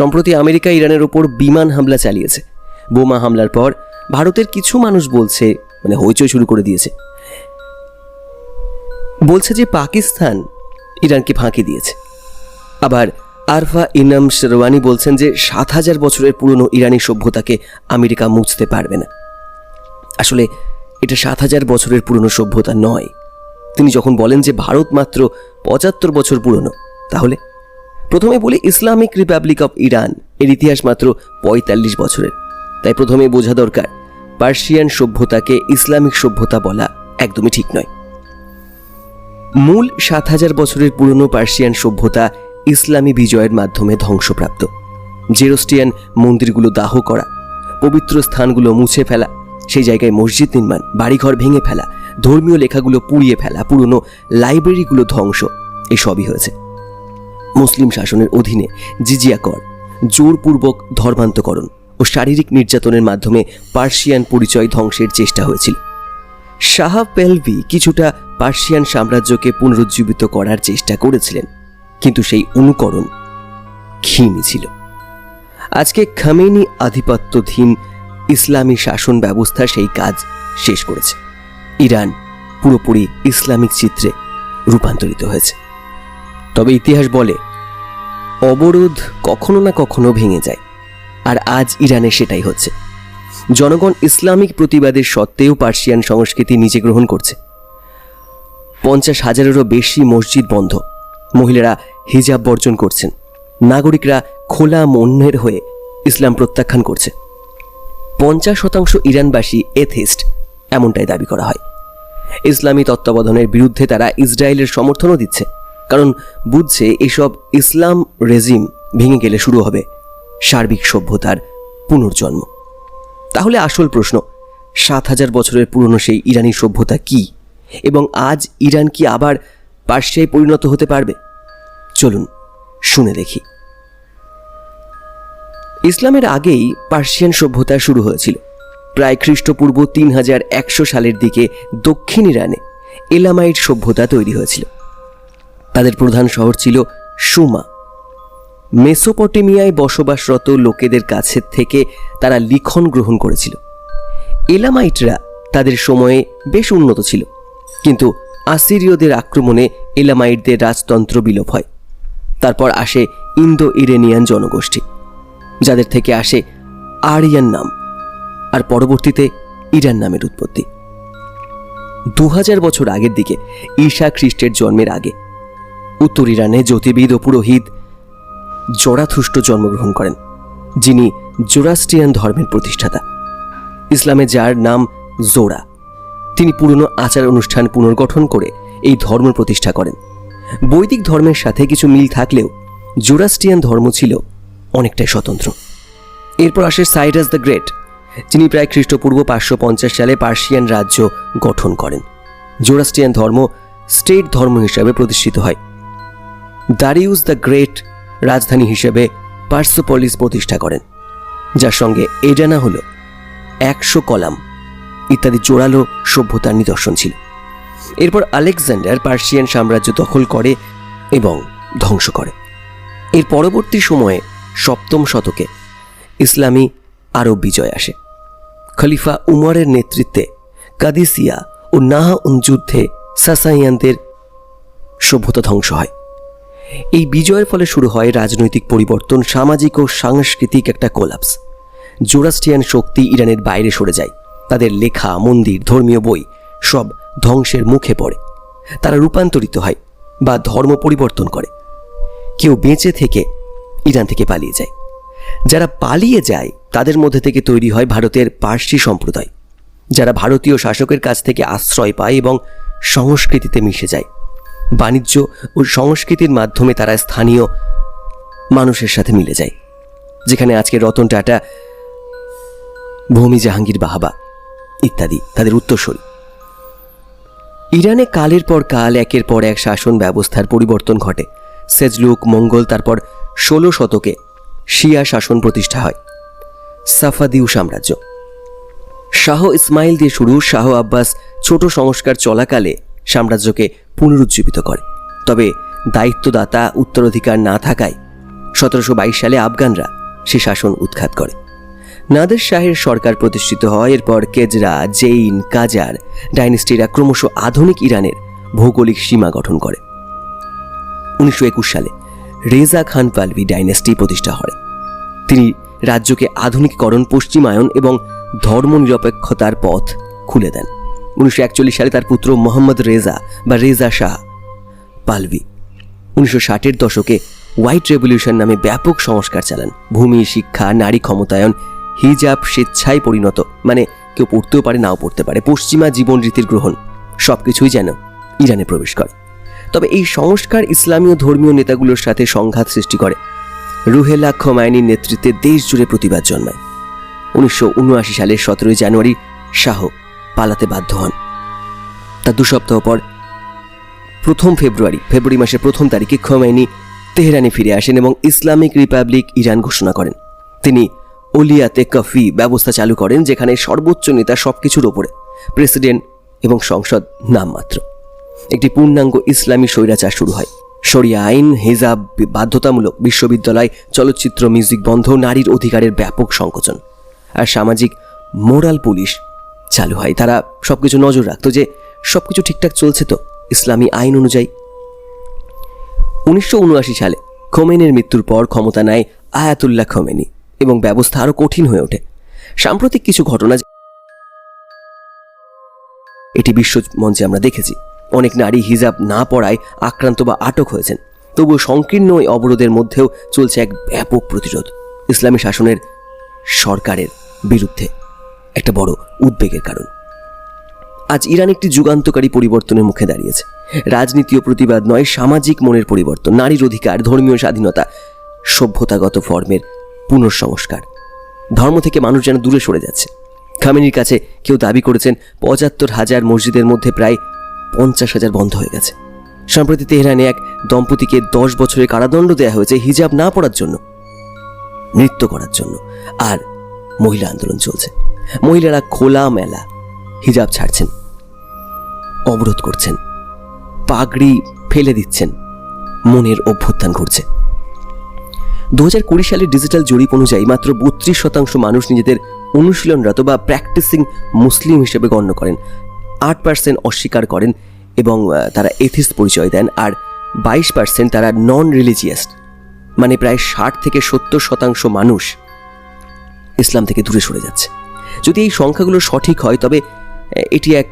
সম্প্রতি আমেরিকা ইরানের ওপর বিমান হামলা চালিয়েছে। বোমা হামলার পর ভারতের কিছু মানুষ বলছে মানে হইচই শুরু করে দিয়েছে। বলছে যে পাকিস্তান ইরানকে ফাঁকি দিয়েছে। আবার আরফা ইনাম শেরওয়ানি বলছেন যে সাত হাজার বছরের পুরনো ইরানি সভ্যতাকে আমেরিকা মুছতে পারবে না। আসলে এটা সাত হাজার বছরের পুরনো সভ্যতা নয়। তিনি যখন বলেন যে ভারত মাত্র পঁচাত্তর বছর পুরনো, তাহলে প্রথমে বলি ইসলামিক রিপাবলিক অফ ইরান। এর ইতিহাস মাত্র পঁয়তাল্লিশ বছরের। তাই প্রথমে বোঝা দরকার, পার্সিয়ান সভ্যতাকে ইসলামিক সভ্যতা বলা একদমই ঠিক নয়। মূল সাত হাজার বছরের পুরনো পার্সিয়ান সভ্যতা ইসলামী বিজয়ের মাধ্যমে ধ্বংসপ্রাপ্ত। জেরোস্টিয়ান মন্দিরগুলো দাহ করা, পবিত্র স্থানগুলো মুছে ফেলা, সেই জায়গায় মসজিদ নির্মাণ, বাড়িঘর ভেঙে ফেলা, ধর্মীয় লেখাগুলো পুড়িয়ে ফেলা, পুরনো লাইব্রেরিগুলো ধ্বংস, এসবই হয়েছে। মুসলিম শাসনের অধীনে জিজিয়া কর, জোরপূর্বক ধর্মান্তকরণ ও শারীরিক নির্যাতনের মাধ্যমে পার্সিয়ান পরিচয় ধ্বংসের চেষ্টা হয়েছিল। শাহ পেলভি কিছুটা পার্সিয়ান সাম্রাজ্যকে পুনরুজ্জীবিত করার চেষ্টা করেছিলেন, কিন্তু সেই অনুকরণ ক্ষীণই ছিল। আজকে খামেনি আধিপত্যধীন ইসলামী শাসন ব্যবস্থা সেই কাজ শেষ করেছে। ইরান পুরোপুরি ইসলামিক চিত্রে রূপান্তরিত হয়েছে। তবে ইতিহাস বলে, অবরোধ কখনো না কখনো ভেঙে যায়, আর আজ ইরানে সেটাই হচ্ছে। জনগণ ইসলামিক প্রতিবাদের সত্ত্বেও পার্সিয়ান সংস্কৃতি নিজে গ্রহণ করছে। পঞ্চাশ হাজারেরও বেশি মসজিদ বন্ধ, মহিলারা হিজাব বর্জন করছেন, নাগরিকরা খোলা মনের হয়ে ইসলাম প্রত্যাখ্যান করছে। পঞ্চাশ শতাংশ ইরানবাসী এথিস্ট, এমনটাই দাবি করা হয়। ইসলামী তত্ত্বাবধানের বিরুদ্ধে তারা ইসরায়েলের সমর্থনও দিচ্ছে। কারণ বুঝছে এসব ইসলাম রেজিম ভেঙে গেলে শুরু হবে সার্বিক সভ্যতার পুনর্জন্ম। তাহলে আসল প্রশ্ন, সাত হাজার বছরের পুরনো সেই ইরানি সভ্যতা কি? এবং আজ ইরান কি আবার পার্সিয়ায় পরিণত হতে পারবে? চলুন শুনে দেখি। ইসলামের আগেই পার্সিয়ান সভ্যতা শুরু হয়েছিল। প্রায় খ্রিস্টপূর্ব তিন হাজার একশো সালের দিকে দক্ষিণ ইরানে এলামাইট সভ্যতা তৈরি হয়েছিল। তাদের প্রধান শহর ছিল সুমা। মেসোপটেমিয়ায় বসবাসরত লোকেদের কাছের থেকে তারা লিখন গ্রহণ করেছিল। এলামাইটরা তাদের সময়ে বেশ উন্নত ছিল, কিন্তু আসিরীয়দের আক্রমণে এলামাইটদের রাজতন্ত্র বিলোপ হয়। তারপর আসে ইন্দো ইরেনিয়ান জনগোষ্ঠী, যাদের থেকে আসে আরিয়ান নাম, আর পরবর্তীতে ইরান নামের উৎপত্তি। দু হাজার বছর আগের দিকে ঈশা খ্রিস্টের জন্মের আগে উত্তর ইরানে জ্যোতির্বিদ ও পুরোহিত জরাথুষ্ট জন্মগ্রহণ করেন, যিনি জোরাস্ট্রিয়ান ধর্মের প্রতিষ্ঠাতা। ইসলামে যার নাম জোরা তিনি পুরনো আচার অনুষ্ঠান পুনর্গঠন করে এই ধর্ম প্রতিষ্ঠা করেন। বৈদিক ধর্মের সাথে কিছু মিল থাকলেও জোরাস্ট্রিয়ান ধর্ম ছিল অনেকটাই স্বতন্ত্র। এরপর আসে সাইরাস দ্য গ্রেট, যিনি প্রায় খ্রিস্টপূর্ব পাঁচশো পঞ্চাশ সালে পার্সিয়ান রাজ্য গঠন করেন। জোরাস্ট্রিয়ান ধর্ম স্টেট ধর্ম হিসাবে প্রতিষ্ঠিত হয়। দারিউস দ্য গ্রেট রাজধানী হিসেবে পার্সোপলিস প্রতিষ্ঠা করেন, যার সঙ্গে এডানা হল একশো কলাম ইত্যাদি জোরালো সভ্যতার নিদর্শন ছিল। এরপর আলেকজান্ডার পার্সিয়ান সাম্রাজ্য দখল করে এবং ধ্বংস করে। এর পরবর্তী সময়ে সপ্তম শতকে ইসলামী আরব বিজয় আসে। খলিফা উমরের নেতৃত্বে কাদিসিয়া ও নাহা যুদ্ধে সাসাইয়ানদের সভ্যতা ধ্বংস হয়। এই বিজয়ের ফলে শুরু হয় রাজনৈতিক পরিবর্তন, সামাজিক ও সাংস্কৃতিক একটা কোলাপস। জোরাস্টিয়ান শক্তি ইরানের বাইরে সরে যায়। তাদের লেখা, মন্দির, ধর্মীয় বই সব ধ্বংসের মুখে পড়ে। তারা রূপান্তরিত হয় বা ধর্ম পরিবর্তন করে। কেউ বেঁচে থেকে ইরান থেকে পালিয়ে যায়। যারা পালিয়ে যায়, তাদের মধ্যে থেকে তৈরি হয় ভারতের পার্সি সম্প্রদায়। যারা ভারতীয় শাসকের কাছ থেকে আশ্রয় পায় এবং সংস্কৃতিতে মিশে যায়। বাণিজ্য ও সংস্কৃতির মাধ্যমে তারা স্থানীয় মানুষের সাথে মিলে যায়, যেখানে আজকে রতন টাটা, ভূমি জাহাঙ্গীর বাহাবা ইত্যাদি তাদের উত্তরসূরি। ইরানে কালের পর কাল, একের পর এক শাসন ব্যবস্থার পরিবর্তন ঘটে। সেজলুক, মঙ্গল, তারপর ষোলো শতকে শিয়া শাসন প্রতিষ্ঠা হয়, সাফাদিউ সাম্রাজ্য। শাহ ইসমাইল দিয়ে শুরু, শাহ আব্বাস ছোট সংস্কার চলাকালে সাম্রাজ্যকে পুনরুজ্জীবিত করে। তবে দায়িত্বদাতা উত্তরাধিকার না থাকায় সতেরোশো বাইশ সালে আফগানরা সে শাসন উৎখাত করে। নাদের শাহের সরকার প্রতিষ্ঠিত হয়, এরপর কেজরা জেইন কাজার ডাইনেস্টিরা ক্রমশ আধুনিক ইরানের ভৌগোলিক সীমা গঠন করে। উনিশশো একুশ সালে রেজা খান পালভি ডাইনেস্টি প্রতিষ্ঠা হয়। তিনি রাজ্যকে আধুনিকীকরণ, পশ্চিমায়ন এবং ধর্মনিরপেক্ষতার পথ খুলে দেন। উনিশশো একচল্লিশ সালে তার পুত্র মোহাম্মদ রেজা বা রেজা শাহ পালভি। উনিশশো ষাটের দশকে হোয়াইট রেভলিউশন নামে ব্যাপক সংস্কার চালান। ভূমি, শিক্ষা, নারী ক্ষমতায়ন, হিজাব, স্বেচ্ছায় পরিণত মানে কেউ পড়তেও পারে, নাও পড়তে পারে, পশ্চিমা জীবন রীতির গ্রহণ সব কিছুই যেন ইরানে প্রবেশ করে। তবে এই সংস্কার ইসলামীয় ধর্মীয় নেতাগুলোর সাথে সংঘাত সৃষ্টি করে। রুহেলা খোমায়নির নেতৃত্বে দেশ জুড়ে প্রতিবাদ জন্মায়। উনিশশো উনআশি সালের সতেরোই জানুয়ারি শাহ পালাতে বাধ্য হন। তার দু সপ্তাহ পর প্রথম ফেব্রুয়ারি ফেব্রুয়ারি মাসের প্রথম তারিখে খোমাইনি তেহরানে ফিরে আসেন এবং ইসলামিক রিপাবলিক ইরান ঘোষণা করেন। তিনি ওলিয়াতে কফি ব্যবস্থা চালু করেন, যেখানে সর্বোচ্চ নেতা সবকিছুর ওপরে, প্রেসিডেন্ট এবং সংসদ নামমাত্র। একটি পূর্ণাঙ্গ ইসলামী স্বৈরাচার শুরু হয়। শরিয়া আইন, হিজাব, বাধ্যতামূলক বিশ্ববিদ্যালয়, চলচ্চিত্র, মিউজিক বন্ধ, নারীর অধিকারের ব্যাপক সংকোচন। আর সামাজিক, মোরাল পুলিশ চালু হয়। তারা সবকিছু নজর রাখতো যে সবকিছু ঠিকঠাক চলছে তো, ইসলামী আইন অনুযায়ী। উনিশশো উনআশি সালে খোমেনের মৃত্যুর পর ক্ষমতা নেয় আয়াতুল্লাহ খোমেনি এবং ব্যবস্থা আরও কঠিন হয়ে ওঠে। সাম্প্রতিক কিছু ঘটনা এটি বিশ্ব মঞ্চে আমরা দেখেছি। অনেক নারী হিজাব না পড়ায় আক্রান্ত বা আটক হয়েছেন। তবুও সংকীর্ণ ওই অবরোধের মধ্যেও চলছে এক ব্যাপক প্রতিরোধ। ইসলামী শাসনের সরকারের বিরুদ্ধে। একটা বড় উদ্বেগের কারণ। আজ ইরান একটি যুগান্তকারী পরিবর্তনের মুখে দাঁড়িয়েছে। রাজনীতি ও প্রতিবাদ নয়, সামাজিক মনের পরিবর্তন, নারীর অধিকার, ধর্মীয় স্বাধীনতা, সভ্যতাগত ফর্মের পুনঃসংস্কার। ধর্ম থেকে মানুষ যেন দূরে সরে যাচ্ছে। খামেনির কাছে কেউ দাবি করেছেন, পঁচাত্তর হাজার মসজিদের মধ্যে প্রায় পঞ্চাশ হাজার বন্ধ হয়ে গেছে। সম্প্রতি তেহরানে এক দম্পতিকে দশ বছরের কারাদণ্ড দেওয়া হয়েছে হিজাব না পড়ার জন্য, নৃত্য করার জন্য, আর মহিলা আন্দোলন চলছে। মহিলারা খোলা মেলা হিজাব ছাড়ছেন, অবরোধ করছেন, পাগড়ি ফেলে দিচ্ছেন, মনের অভ্যুত্থান ঘটছে। দু হাজার কুড়ি সালের ডিজিটাল জরিপ অনুযায়ী মাত্র বত্রিশ শতাংশ মানুষ নিজেদের অনুশীলনরত বা প্র্যাকটিসিং মুসলিম হিসেবে গণ্য করেন। আট পার্সেন্ট অস্বীকার করেন এবং তারা এথিস্ট পরিচয় দেন আর বাইশ পার্সেন্ট তারা নন রিলিজিয়াস মানে প্রায় ষাট থেকে সত্তর শতাংশ মানুষ ইসলাম থেকে দূরে সরে যাচ্ছে। যদি এই সংখ্যাগুলো সঠিক হয়, তবে এটি এক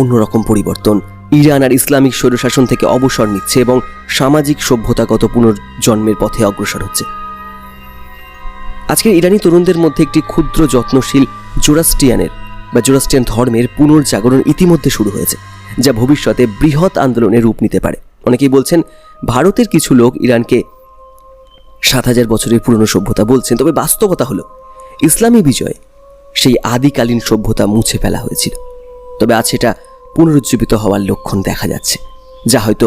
অন্যরকম পরিবর্তন। ইরান আর ইসলামিক স্বৈরশাসন থেকে অবসর নিচ্ছে এবং সামাজিক সভ্যতাগত পুনর্জন্মের পথে অগ্রসর হচ্ছে। আজকের ইরানি তরুণদের মধ্যে একটি ক্ষুদ্র যত্নশীল জোরাস্টিয়ানের বা জোরাস্টিয়ান ধর্মের পুনর্জাগরণ ইতিমধ্যে শুরু হয়েছে, যা ভবিষ্যতে বৃহৎ আন্দোলনের রূপ নিতে পারে। অনেকেই বলছেন, ভারতের কিছু লোক ইরানকে সাত হাজার বছরের পুরনো সভ্যতা বলছেন, তবে বাস্তবতা হলো, ইসলামী বিজয় সেই আদিকালীন সভ্যতা মুছে ফেলা হয়েছিল। তবে আজ সেটা পুনরুজ্জীবিত হওয়ার লক্ষণ দেখা যাচ্ছে, যা হয়তো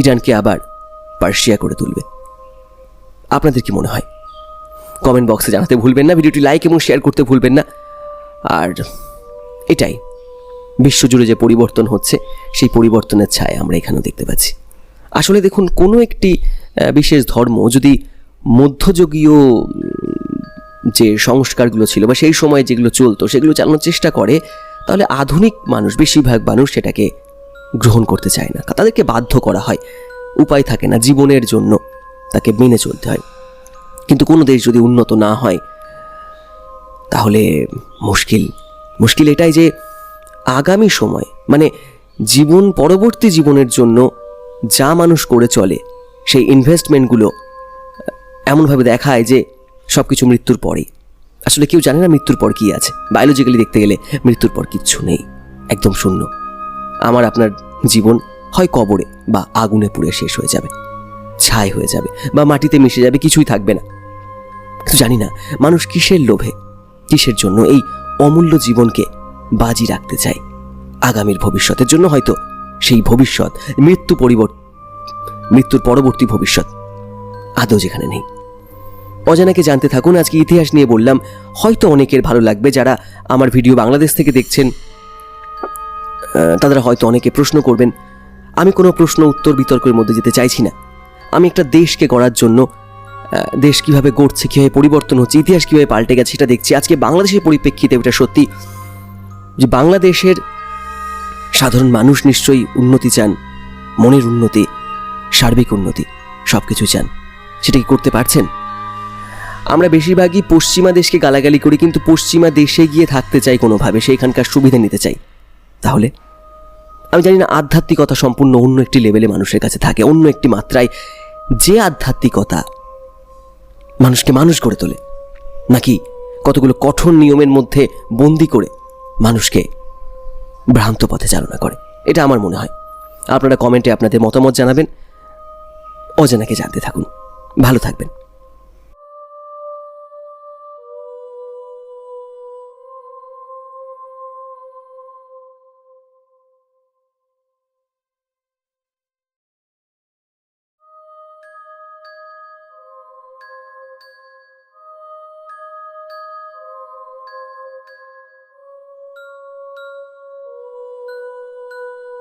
ইরানকে আবার পার্সিয়া করে তুলবে। আপনাদের কি মনে হয়? কমেন্ট বক্সে জানাতে ভুলবেন না, ভিডিওটি লাইক এবং শেয়ার করতে ভুলবেন না। আর এটাই, বিশ্বজুড়ে যে পরিবর্তন হচ্ছে, সেই পরিবর্তনের ছায়া আমরা এখানেও দেখতে পাচ্ছি। আসলে দেখুন, কোনো একটি বিশেষ ধর্ম যদি মধ্যযুগীয় যে সংস্কারগুলো ছিল বা সেই সময় যেগুলো চলতো, সেগুলো চালানোর চেষ্টা করে, তাহলে আধুনিক মানুষ, বেশিরভাগ মানুষ সেটাকে গ্রহণ করতে চায় না। তাদেরকে বাধ্য করা হয়। উপায় থাকে না জীবনের জন্য তাকে মেনে চলতে হয়। কিন্তু কোনো দেশ যদি উন্নত না হয়, তাহলে মুশকিল। মুশকিল এটাই যে আগামী সময় মানে জীবন, পরবর্তী জীবনের জন্য যা মানুষ করে চলে, সেই ইনভেস্টমেন্টগুলো এমনভাবে দেখায় যে সব কিছু মৃত্যুর পরেই। আসলে কেউ জানে না মৃত্যুর পর কী আছে। বায়োলজিক্যালি দেখতে গেলে মৃত্যুর পর কিচ্ছু নেই। একদম শূন্য। আমার, আপনার জীবন হয় কবরে বা আগুনে পুড়ে শেষ হয়ে যাবে। ছাই হয়ে যাবে বা মাটিতে মিশে যাবে, কিছুই থাকবে না। কিন্তু জানি না, মানুষ কিসের লোভে, কিসের জন্য এই অমূল্য জীবনকে বাজি রাখতে চায়? আগামীর ভবিষ্যতের জন্য হয়তো সেই ভবিষ্যৎ, মৃত্যু পরিবর্তন মৃত্যুর পরবর্তী ভবিষ্যৎ আদৌ যেখানে নেই। অজানাকে জানতে থাকুন, আজকে ইতিহাস নিয়ে বললাম, হয়তো অনেকের ভালো লাগবে যারা আমার ভিডিও বাংলাদেশ থেকে দেখছেন। তারা হয়তো অনেকে প্রশ্ন করবেন, আমি কোনো প্রশ্ন উত্তর বিতর্কের মধ্যে যেতে চাইছি না। আমি একটা দেশকে গড়ার জন্য দেশ কীভাবে গড়ছে, কীভাবে পরিবর্তন হচ্ছে, ইতিহাস কীভাবে পাল্টে গেছে সেটা দেখছি। আজকে বাংলাদেশের পরিপ্রেক্ষিতে এটা সত্যি যে বাংলাদেশের সাধারণ মানুষ নিশ্চয়ই উন্নতি চান, মনের উন্নতি, সার্বিক উন্নতি সব কিছু চান। সেটা কি করতে পারছেন? আমরা বেশিরভাগই পশ্চিমা দেশকে গালাগালি করি, কিন্তু পশ্চিমা দেশে গিয়ে থাকতে চাই কোনোভাবে সেইখানকার সুবিধা নিতে চাই। তাহলে, আমি জানি না, আধ্যাত্মিকতা সম্পূর্ণ অন্য একটি লেভেলে মানুষের কাছে থাকে, অন্য একটি মাত্রায়। যে আধ্যাত্মিকতা মানুষকে মানুষ করে তোলে, নাকি কতগুলো কঠোর নিয়মের মধ্যে বন্দি করে মানুষকে ভ্রান্ত পথে চালনা করে? এটা আমার মনে হয়। আপনারা কমেন্টে আপনাদের মতামত জানাবেন, অজানাকে জানতে থাকুন। ভালো থাকবেন।